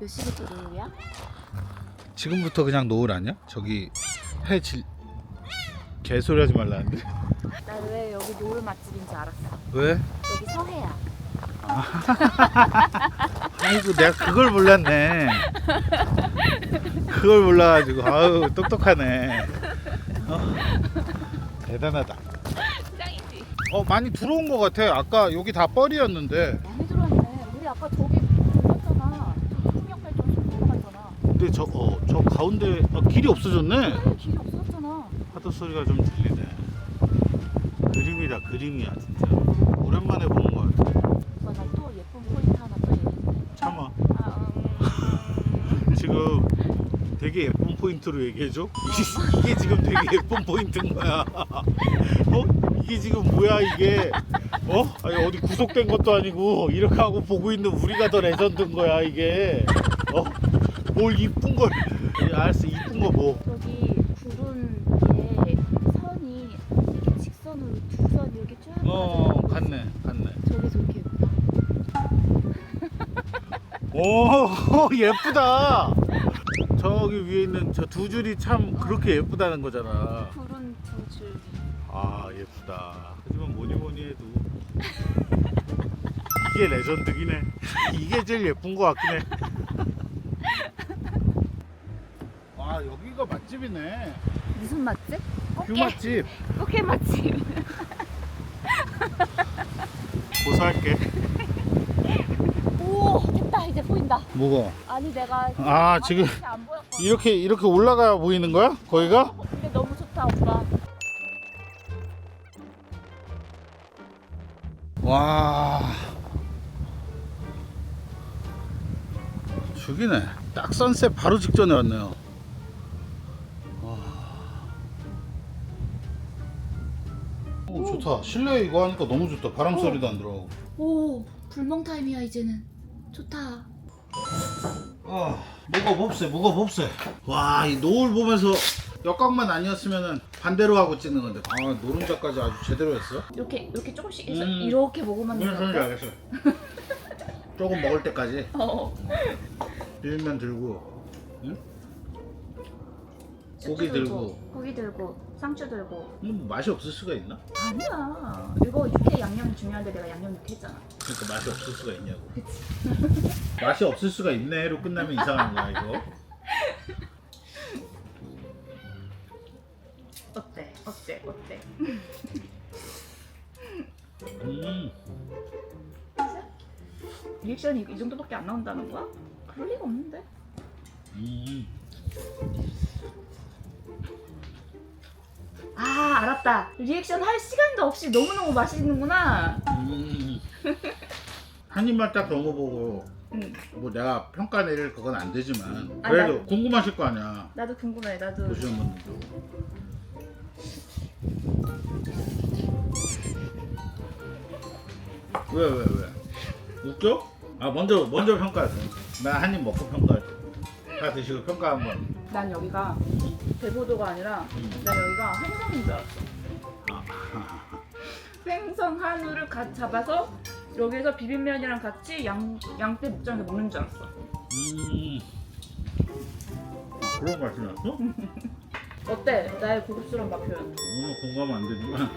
몇 시부터 노을이야? 지금부터 그냥 노을 아니야? 저기 해 질... 개소리 하지 말라는데 나 왜 여기 노을 맛집인지 알았어. 왜? 여기 서해야. 아이고 내가 그걸 몰랐네 그걸 몰라가지고 아유 똑똑하네 어, 대단하다 짱이지. 어 많이 들어온 것 같아 아까 여기 다 뻘이었는데 많이 들어왔네. 우리 아까 저기 갔잖아. 풍력발전 소풍 갔잖아. 근데 저, 어, 저 가운데 아, 길이 없어졌네 그래 길이 없어졌잖아. 파도 소리가 좀 들리네 그림이다 그림이야 진짜 오랜만에 보는 것 같아 나또 예쁜 포인트 하나 또 얘기해. 참아 아, 음. 지금 되게 예쁜 포인트로 얘기해줘 이게 지금 되게 예쁜 포인트인 거야 어? 이게 지금 뭐야 이게 어? 아니 어디 구속된 것도 아니고 이렇게 하고 보고 있는 우리가 더 레전드인 거야 이게 어? 뭘 이쁜 걸. 알았어 이쁜 거 뭐. 여기 구름에 선이 이렇게 직선으로 두 선 이렇게 쫙. 어 갔네 갔네. 저게 저렇게 예쁘다. 오 예쁘다. 저기 위에 있는 저 두 줄이 참 그렇게 예쁘다는 거잖아. 구름 두 줄. 아 예쁘다. 하지만 뭐니 뭐니 해도. 이게 레전드긴 해. 이게 제일 예쁜 거 같긴 해 아 여기가 맛집이네 무슨 맛집? 뷰 꽃게. 맛집 꽃게 맛집. 고소할게 오 됐다 이제 보인다. 뭐가 아니 내가 아, 지금 이렇게 안 보였거든. 이렇게 이렇게 올라가야 보이는 거야 거기가 근데 너무 좋다 오빠. 와 죽이네 딱 선셋 바로 직전에 왔네요 좋다 실내에 이거 하니까 너무 좋다 바람 어. 소리도 안 들어오고 오 불멍 타임이야 이제는. 좋다. 아 뭐가 몹세 뭐가 몹세 와 이 노을 보면서 역광만 아니었으면 반대로 하고 찍는 건데 아 노른자까지 아주 제대로 했어 이렇게 이렇게 조금씩 해서 음. 이렇게 먹으면 무슨 소리인지. 알겠어 조금 먹을 때까지 어. 비빔면 들고 응? 고기 들고. 고기 들고 상추 들고. 음, 맛이 없을 수가 있나? 아니야. 이거 육회 양념이 중요한데 내가 양념 육회 했잖아. 그러니까 맛이 없을 수가 있냐고. 맛이 없을 수가 있네로 끝나면 이상한 거야 이거. 어때? 어때? 어때? 음. 리액션이 이 정도밖에 안 나온다는 거야? 그럴 리가 없는데. 음. 아 알았다. 리액션 할 시간도 없이 너무너무 맛있는구나. 음. 한 입만 딱 먹어보고 응. 뭐 내가 평가 내릴 그건 안 되지만 아, 그래도 나- 궁금하실 거 아니야. 나도 궁금해 나도. 보시는 분들도. 왜 왜 왜, 웃겨? 아 먼저 먼저 평가하세요. 나 한 입 먹고 평가할게 다 드시고 평가 한번. 난 여기가 대보도가 아니라 음. 난 여기가 생선인 줄 알았어 아, 생선 한우를 가, 잡아서 여기서 비빔면이랑 같이 양, 양떼 목장에서 먹는 줄 알았어 음. 아, 그런 맛이 났어? 어때? 나의 고급스러운 맛 표현 오늘 공감은 안 되지만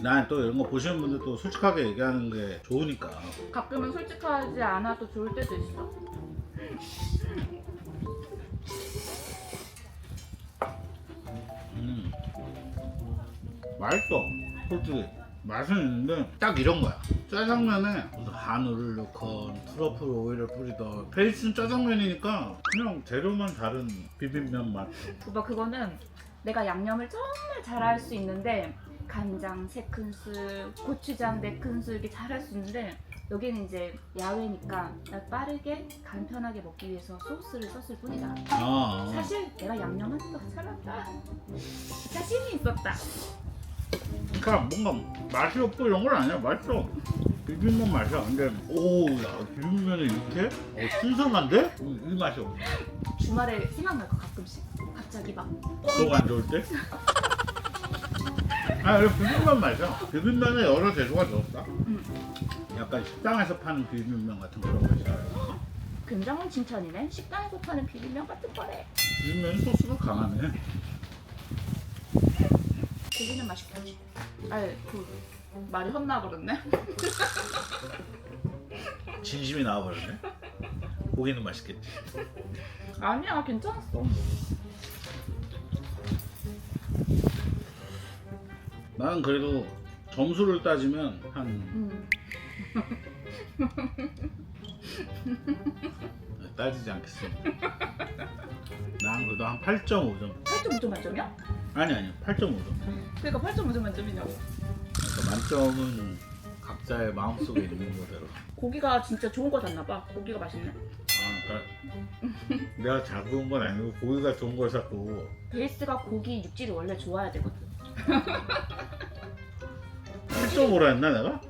난 또 이런 거 보시는 분들 또 솔직하게 얘기하는 게 좋으니까 가끔은 솔직하지 않아도 좋을 때도 있어 맛있어 솔직히 맛은 있는데 딱 이런 거야. 짜장면에 한우를 넣건 트러플 오일을 뿌리던 베이스는 짜장면이니까 그냥 재료만 다른 비빔면 맛. 오빠 그거는 내가 양념을 정말 잘할 수 있는데 간장 3큰술, 고추장 4큰술 이렇게 잘할 수 있는데 여기는 이제 야외니까 빠르게 간편하게 먹기 위해서 소스를 썼을 뿐이다. 아, 사실 내가 양념하는 거 잘한다. 자신이 있었다 그러니까 뭔가 맛이 없고 이런 건 아니야 맛있어 비빔면 맛이야 근데 오야 비빔면이 이렇게? 어, 신선한데? 이, 이 맛이 없네 주말에 생각날 거 가끔씩 갑자기 막 속안 좋을 때? 아, 이거 비빔면 맛이야. 비빔면에 여러 재료가 들었다. 음. 약간 식당에서 파는 비빔면 같은 그런 맛이야. 굉장한 칭찬이네. 식당에서 파는 비빔면 같은 거래. 비빔면 소스가 강하네. 고기는 맛있겠지. 아이 그 말이 헛나 버렸네. 진심이 나와버렸네. 고기는 맛있겠지. 아니야 괜찮았어. 나는 그래도 점수를 따지면 한 음. 따지지 않겠습니다. 난 그래도 한 8.5점. 8.5점 만점이야? 아니 아니 8.5점. 그러니까 8.5점 만점이냐고. 그러니까 만점은 각자의 마음속에 있는 거대로. 고기가 진짜 좋은 거 샀나 봐. 고기가 맛있네. 아, 그러니까 내가 잘 구운 건 아니고 고기가 좋은 걸 샀고 베이스가 고기 육질이 원래 좋아야 되거든. 8.5라 했나 내가?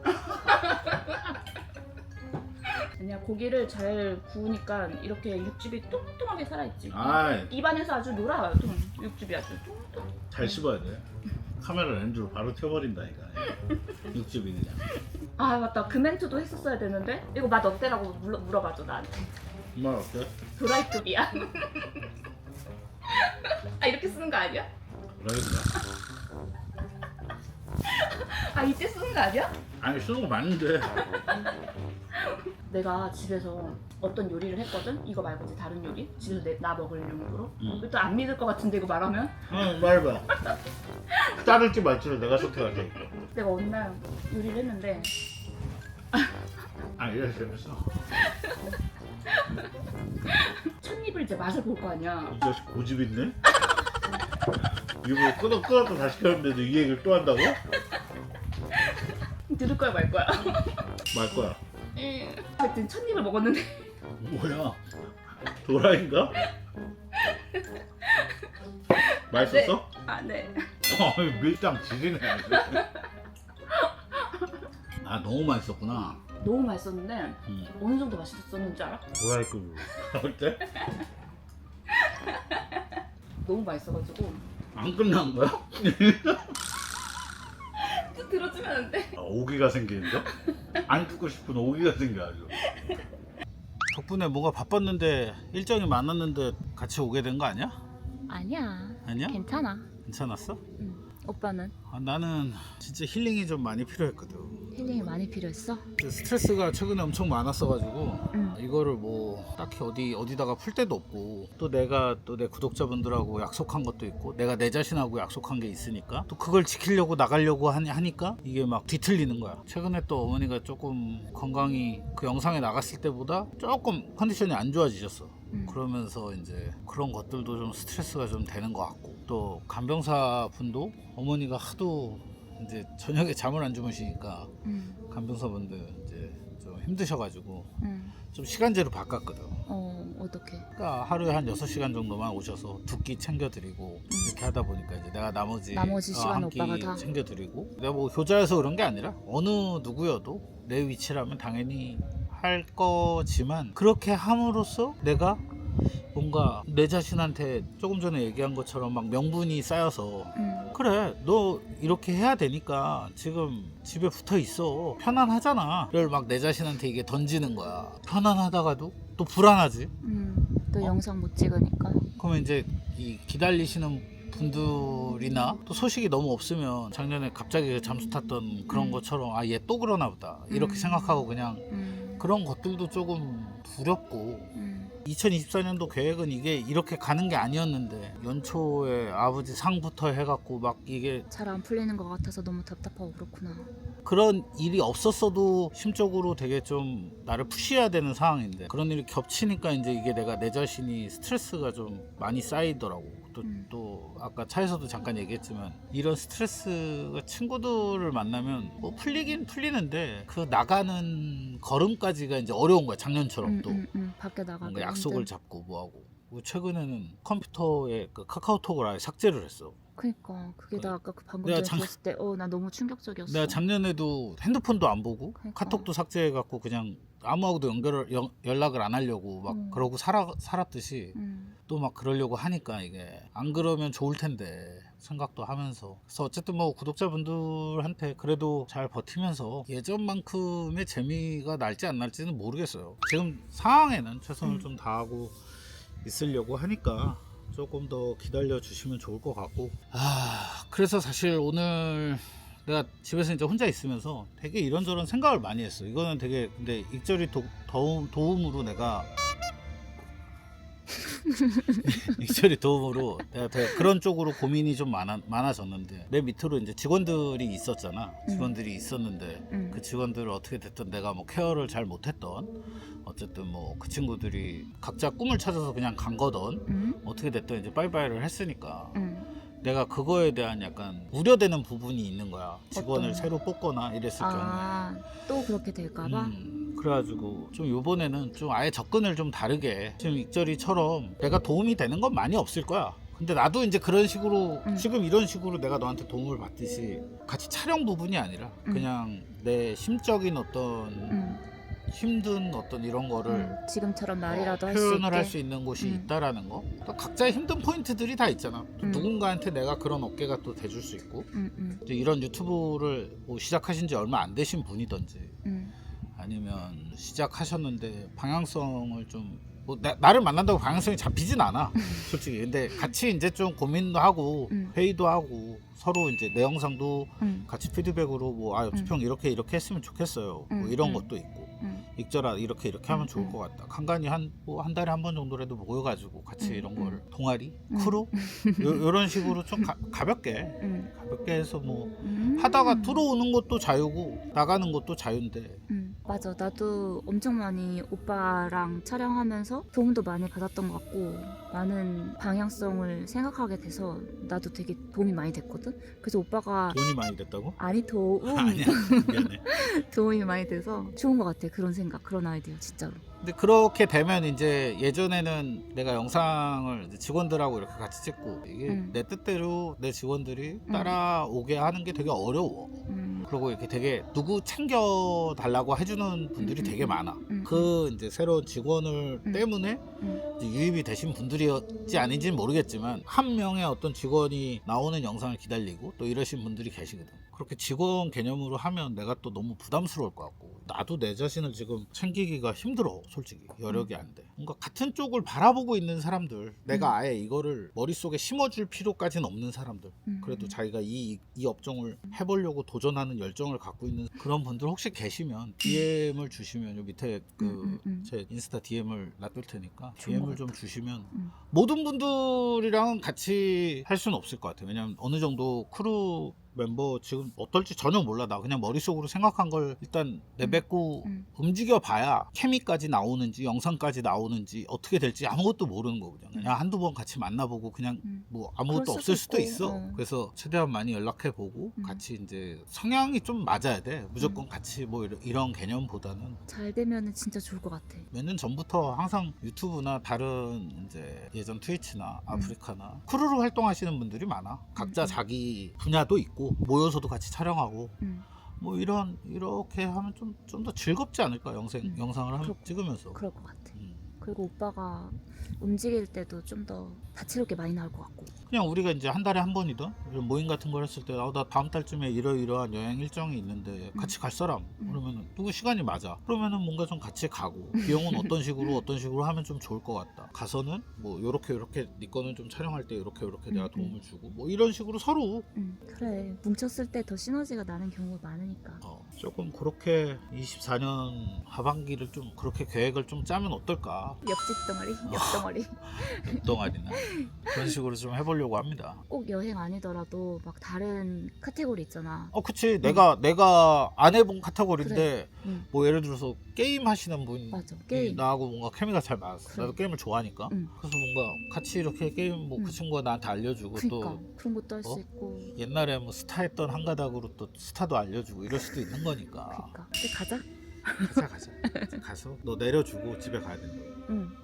아니야 고기를 잘 구우니까 이렇게 육즙이 뚱뚱하게 살아있지. 아, 입안에서 아주 놀아. 좀 육즙이 아주 뚱뚱. 잘 씹어야 돼. 카메라 렌즈로 바로 튀어버린다니까. 육즙이 그냥. 아 맞다 그 멘트도 했었어야 되는데 이거 맛 어때라고 물어, 물어봐줘 나한테. 정말 어때? 도라이급이야. 아 이렇게 쓰는 거 아니야? 그러겠다. 아 이때 쓰는 거 아니야? 아니 쓰는 거 맞는데. 내가 집에서 어떤 요리를 했거든? 이거 말고 이제 다른 요리? 집에서 내, 나 먹을 용도로? 응. 또안 믿을 것 같은데 이거 말하면? 응, 말해봐. 자를지 말지를 내가 선택할 테니까. 내가 어느 날 요리를 했는데 아, 이래 재밌어. 첫 입을 이제 맛을 볼 거 아니야 이 자식 고집 있네? 일부러 끊어, 끊었다 다시 켰는데도 이 얘기를 또 한다고? 들을 거야 말 거야 말 거야. 하여튼 첫 입을 먹었는데 뭐야? 도라인가? 맛있었어? 아네 어, 밀당 지리네. 아주. 아, 너무 맛있었구나. 너무 맛있었는데 응. 어느 정도 맛있었는지 알아? 도라이급으로. 어때? 너무 맛있어가지고 안 끝난 거야? 또 들어주면 안 돼? 아, 오기가 생기는데? 안 죽고 싶은 오기가 생겨 아주. 덕분에 뭔가 바빴는데 일정이 많았는데 같이 오게 된 거 아니야? 아니야. 아니야? 괜찮아. 괜찮았어? 응. 오빠는 아, 나는 진짜 힐링이 좀 많이 필요했거든. 힐링이 많이 필요했어? 그 스트레스가 최근에 엄청 많았어가지고 응. 이거를 뭐 딱히 어디 어디다가 풀 데도 없고 또 내가 또 내 구독자분들하고 약속한 것도 있고 내가 내 자신하고 약속한 게 있으니까 또 그걸 지키려고 나가려고 하니, 하니까 이게 막 뒤틀리는 거야. 최근에 또 어머니가 조금 건강이 그 영상에 나갔을 때보다 조금 컨디션이 안 좋아지셨어. 응. 그러면서 이제 그런 것들도 좀 스트레스가 좀 되는 것 같고 또 간병사 분도 어머니가 하도 이제 저녁에 잠을 안 주무시니까 응. 간병사분들 이제 좀 힘드셔가지고 응. 좀 시간제로 바꿨거든. 어, 어떡해. 그러니까 하루에 한 6시간 정도만 오셔서 두 끼 챙겨드리고 이렇게 하다 보니까 이제 내가 나머지 나머지 시간 한 끼 오빠가 다? 챙겨드리고 내가 뭐 효자여서 그런 게 아니라 어느 누구여도 내 위치라면 당연히 할 거지만 그렇게 함으로써 내가 뭔가 내 자신한테 조금 전에 얘기한 것처럼 막 명분이 쌓여서 응. 그래 너 이렇게 해야 되니까 지금 집에 붙어 있어 편안하잖아 를 막 내 자신한테 이게 던지는 거야 편안하다가도 또 불안하지 응. 또 어? 영상 못 찍으니까. 그러면 이제 이 기다리시는 분들이나 또 소식이 너무 없으면 작년에 갑자기 잠수 탔던 그런 음. 것처럼 아 얘 또 그러나 보다 이렇게 음. 생각하고 그냥 응. 그런 것들도 조금 두렵고 응. 2024년도 계획은 이게 이렇게 가는 게 아니었는데 연초에 아버지 상부터 해갖고 막 이게 잘 안 풀리는 것 같아서 너무 답답하고 그렇구나. 그런 일이 없었어도 심적으로 되게 좀 나를 푸시해야 되는 상황인데 그런 일이 겹치니까 이제 이게 내가 내 자신이 스트레스가 좀 많이 쌓이더라고. 또, 음. 또 아까 차에서도 잠깐 얘기했지만 이런 스트레스가 친구들을 만나면 뭐 풀리긴 풀리는데 그 나가는 걸음까지가 이제 어려운 거야 작년처럼 응, 또 응, 응. 밖에 나가고. 뭔가 약속을 잡고 뭐하고 그리고 최근에는 컴퓨터에 그 카카오톡을 아예 삭제를 했어. 그니까 그게 나 아까 그 방금 내가 전에 장- 들었을 때, 어, 나 너무 충격적이었어. 내가 작년에도 핸드폰도 안 보고 그러니까. 카톡도 삭제해갖고 그냥 아무하고도 연결을 연, 연락을 안 하려고 막 음. 그러고 살아, 살았듯이 응. 또막 그러려고 하니까 이게 안 그러면 좋을 텐데 생각도 하면서 그래서 어쨌든 뭐 구독자분들한테 그래도 잘 버티면서 예전만큼의 재미가 날지 안 날지는 모르겠어요 지금 상황에는 최선을 음. 좀 다하고 있으려고 하니까 조금 더 기다려 주시면 좋을 것 같고 아 그래서 사실 오늘 내가 집에서 이제 혼자 있으면서 되게 이런저런 생각을 많이 했어 이거는 되게 근데 익절이 도, 도움, 도움으로 내가 익절이 도움으로 내가 되게 그런 쪽으로 고민이 좀 많아, 많아졌는데 내 밑으로 이제 직원들이 있었잖아 직원들이 있었는데 음. 그 직원들을 어떻게 됐든 내가 뭐 케어를 잘 못했던 어쨌든 뭐 그 친구들이 각자 꿈을 찾아서 그냥 간 거던 음? 어떻게 됐든 이제 빠이빠이를 했으니까 음. 내가 그거에 대한 약간 우려되는 부분이 있는 거야 직원을 어떤? 새로 뽑거나 이랬을 경우에 아, 또 그렇게 될까봐? 음, 그래가지고 좀 요번에는 좀 아예 접근을 좀 다르게 지금 익절이처럼 내가 도움이 되는 건 많이 없을 거야 근데 나도 이제 그런 식으로 음. 지금 이런 식으로 내가 너한테 도움을 받듯이 같이 촬영 부분이 아니라 음. 그냥 내 심적인 어떤 음. 힘든 어떤 이런 거를 음. 지금처럼 말이라도 어, 할수 있게. 표현을 할 수 있는 곳이 음. 있다라는 거. 또 각자의 힘든 포인트들이 다 있잖아. 또 음. 누군가한테 내가 그런 어깨가 또 돼줄 수 있고. 음, 음, 또 이런 유튜브를 뭐 시작하신 지 얼마 안 되신 분이든지 음. 아니면 시작하셨는데 방향성을 좀 뭐, 나, 나를 만난다고 방향성이 잡히진 않아 솔직히 근데 같이 이제 좀 고민도 하고 음. 회의도 하고 서로 이제 내 영상도 음. 같이 피드백으로 뭐아 음. 주평 이렇게 이렇게 했으면 좋겠어요 뭐 음, 이런 음. 것도 있고 음. 익절아 이렇게 이렇게 하면 음, 좋을 음. 것 같다 간간히 한뭐 한 달에 한 번 정도라도 모여가지고 같이 음, 이런 음. 걸 동아리 음. 크루 요, 런 식으로 좀 가, 가볍게 음. 가볍게 해서 뭐 음. 하다가 들어오는 것도 자유고 나가는 것도 자유인데 음, 맞아. 나도 엄청 많이 오빠랑 촬영하면서 도움도 많이 받았던 것 같고 많은 방향성을 생각하게 돼서 나도 되게 도움이 많이 됐거든. 그래서 오빠가 돈이 많이 됐다고? 아니 도움 아니야 미안해 도움이 많이 돼서 좋은 것 같아. 그런 생각, 그런 아이디어 진짜로. 근데 그렇게 되면 이제 예전에는 내가 영상을 이제 직원들하고 이렇게 같이 찍고 이게 음. 내 뜻대로 내 직원들이 따라오게 하는 게 되게 어려워 음, 그리고 이렇게 되게 누구 챙겨 달라고 해주는 분들이 음, 되게 음, 많아. 음, 그 이제 새로운 직원을 음. 때문에 음. 이제 유입이 되신 분들이 었지 아닌지는 모르겠지만 한 명의 어떤 직원이 나오는 영상을 기다리고 또 이러신 분들이 계시거든. 그렇게 직원 개념으로 하면 내가 또 너무 부담스러울 것 같고 나도 내 자신을 지금 챙기기가 힘들어 솔직히 여력이 안 돼. 뭔가 같은 쪽을 바라보고 있는 사람들 내가 음. 아예 이거를 머릿속에 심어줄 필요까지는 없는 사람들 음. 그래도 자기가 이, 이 업종을 해보려고 도전하는 열정을 갖고 있는 그런 분들 혹시 계시면 DM을 주시면 요 밑에 그 음, 음, 음. 제 인스타 DM을 놔둘 테니까 DM을 것 좀. 주시면 음. 모든 분들이랑 같이 할 수는 없을 것 같아요. 왜냐면 어느 정도 크루 멤버 지금 어떨지 전혀 몰라. 나 그냥 머릿속으로 생각한 걸 일단 내뱉고 음. 움직여 봐야 케미까지 나오는지 영상까지 나오는지 어떻게 될지 아무것도 모르는 거거든요. 그냥 한두 번 같이 만나보고 그냥 음. 뭐 아무것도 없을 수도 있고, 있어. 어. 그래서 최대한 많이 연락해 보고 음. 같이 이제 성향이 좀 맞아야 돼. 무조건 같이 뭐 이런, 이런 개념보다는 잘 되면은 진짜 좋을 것 같아. 몇 년 전부터 항상 유튜브나 다른 이제 예전 트위치나 음. 아프리카나 크루로 활동하시는 분들이 많아. 각자 음. 자기 분야도 있고 모여서도 같이 촬영하고 음. 뭐 이런 이렇게 하면 좀 좀 더 즐겁지 않을까 영상 음. 영상을 하면 그렇- 찍으면서. 그럴 것 같아. 음. 그리고 오빠가 움직일 때도 좀 더 다채롭게 많이 나올 것 같고. 그냥 우리가 이제 한 달에 한 번이든 이런 모임 같은 걸 했을 때, 아, 나 다음 달쯤에 이러이러한 여행 일정이 있는데 같이 갈 사람? 음. 그러면은 누구 시간이 맞아? 그러면은 뭔가 좀 같이 가고 비용은 어떤 식으로 어떤 식으로 하면 좀 좋을 것 같다. 가서는 뭐 요렇게 요렇게 네 거는 좀 촬영할 때 요렇게 요렇게 내가 음, 도움을 주고 뭐 이런 식으로 서로 음, 그래. 뭉쳤을 때 더 시너지가 나는 경우가 많으니까. 어, 조금 그렇게 24년 하반기를 좀 그렇게 계획을 좀 짜면 어떨까? 옆집 동아리, 옆 동아리. 동아리나 그런 식으로 좀 해보려고 합니다. 꼭 여행 아니더라도 막 다른 카테고리 있잖아. 어, 그치. 내가 내가 안 해본 카테고리인데 응, 뭐 예를 들어서 게임 하시는 분 맞아. 게임. 나하고 뭔가 케미가 잘 맞았어. 그래. 나도 게임을 좋아하니까. 응. 그래서 뭔가 같이 이렇게 게임 뭐그 응. 친구가 나한테 알려주고 그니까 또 그런 것도 할 수 어? 있고. 옛날에 뭐 스타 했던 한 가닥으로 또 스타도 알려주고 이럴 수도 있는 거니까. 그니까. 이제 가자. 가자 가자. 가서 너 내려주고 집에 가야 된다. 응, 그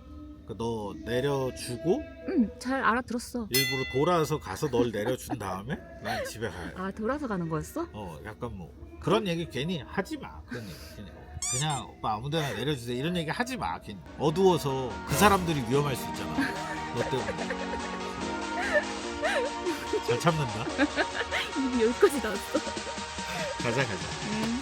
너 내려주고 응, 잘 알아들었어. 일부러 돌아서 가서 널 내려준 다음에 난 집에 가야 돼. 아 돌아서 가는 거였어? 어 약간 뭐 그런 얘기 괜히 하지 마. 그런 얘기 괜히. 그냥 오빠 아무데나 내려주세요 이런 얘기 하지 마 괜히 어두워서 그 사람들이 위험할 수 있잖아 너 때문에. 잘 참는다. 입이 여기까지 나왔어. 가자 가자. 음.